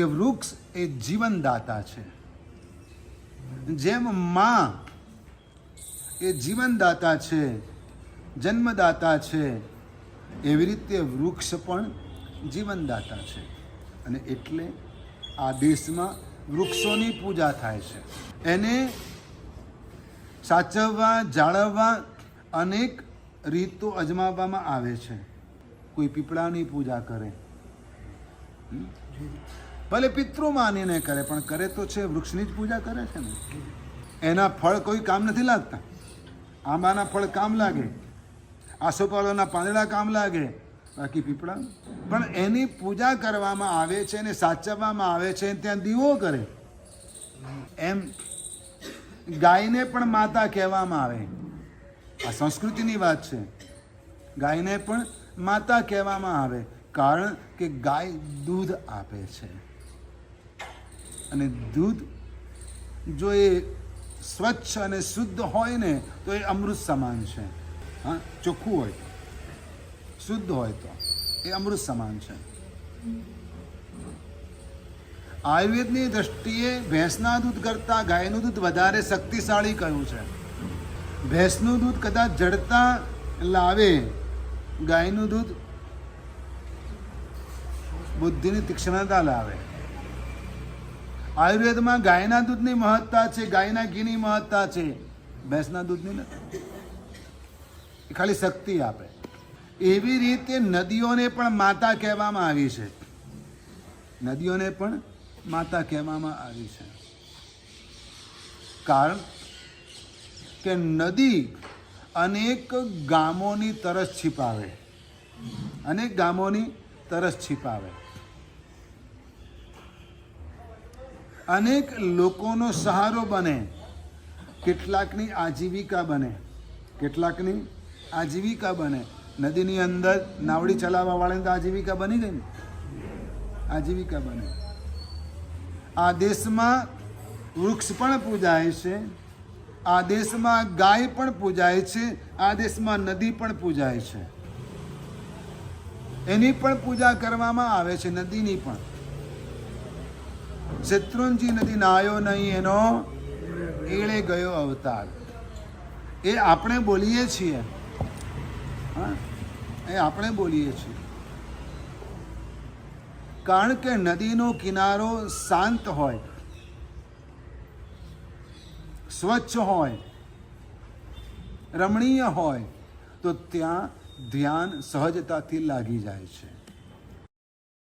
કે વૃક્ષ એ જીવનદાતા છે. જેમ માં એ જીવનદાતા છે, જન્મદાતા છે, એવી રીતે વૃક્ષ પણ જીવનદાતા છે. અને એટલે આ દેશમાં વૃક્ષોની પૂજા થાય છે. એને સાચવવા, જાળવવા અનેક રીતો અજમાવવામાં આવે છે. કોઈ પીપળાની પૂજા કરે? ભલે પિતૃ માનીને કરે, પણ કરે તો છે, વૃક્ષની જ પૂજા કરે છે ને? એના ફળ કોઈ કામ નથી લાગતા. આંબાના ફળ કામ લાગે. આસોપાલોના પાંદડા કામ લાગે. બાકી પીપળા પણ એની પૂજા કરવામાં આવે છે ને સાચવવામાં આવે છે ત્યાં દીવો કરે. એમ ગાયને પણ માતા કહેવામાં આવે. આ સંસ્કૃતિની વાત છે. ગાયને પણ માતા કહેવામાં આવે. કારણ કે ગાય દૂધ આપે છે. અને દૂધ જો એ સ્વચ્છ અને શુદ્ધ હોય ને તો એ અમૃત સમાન છે. હા, ચોખ્ખું હોય તો. શુદ્ધ હોય તો. એ અમૃત સમાન છે. આયુર્વેદની દ્રષ્ટિએ ભેંસના દૂધ કરતાં ગાયનું દૂધ વધારે શક્તિશાળી કહ્યું છે? ભેંસનું દૂધ કદાચ જડતા લાવે, ગાયનું દૂધ બુદ્ધિની તીક્ષ્ણતા લાવે. આયુર્વેદમાં ગાયના દૂધની મહત્તા છે, ગાયના ઘીની મહત્તા છે. ભેંસના દૂધની નથી એ ખાલી શક્તિ આપે. એવી રીતે નદીઓને પણ માતા કહેવામાં આવી છે. નદીઓને પણ માતા કહેવામાં આવી છે. કારણ કે નદી અનેક ગામોની તરસ છીપાવે. અનેક ગામોની તરસ છીપાવે. અનેક લોકોનો સહારો બને. કેટલાકની આજીવિકા બને. કેટલાકની આજીવિકા બને. નદીની અંદર નાવડી ચલાવવા વાળાની તો આજીવિકા બની ગઈ ને. આજીવિકા બને. આ દેશમાં વૃક્ષ પણ પૂજાય છે. આ દેશમાં ગાય પણ પૂજાય છે. આ દેશમાં નદી પણ પૂજાય છે. એની પણ પૂજા કરવામાં આવે છે, નદીની પણ. શત્રુંજી નદી નાયો નહીં, એનો એળે ગયો અવતાર. એ આપણે બોલીએ છીએ. હા? એ આપણે બોલીએ છીએ. કારણ કે નદીનો કિનારો શાંત હોય, સ્વચ્છ હોય, રમણીય હોય, તો ત્યાં ધ્યાન સહજતાથી લાગી જાય છે.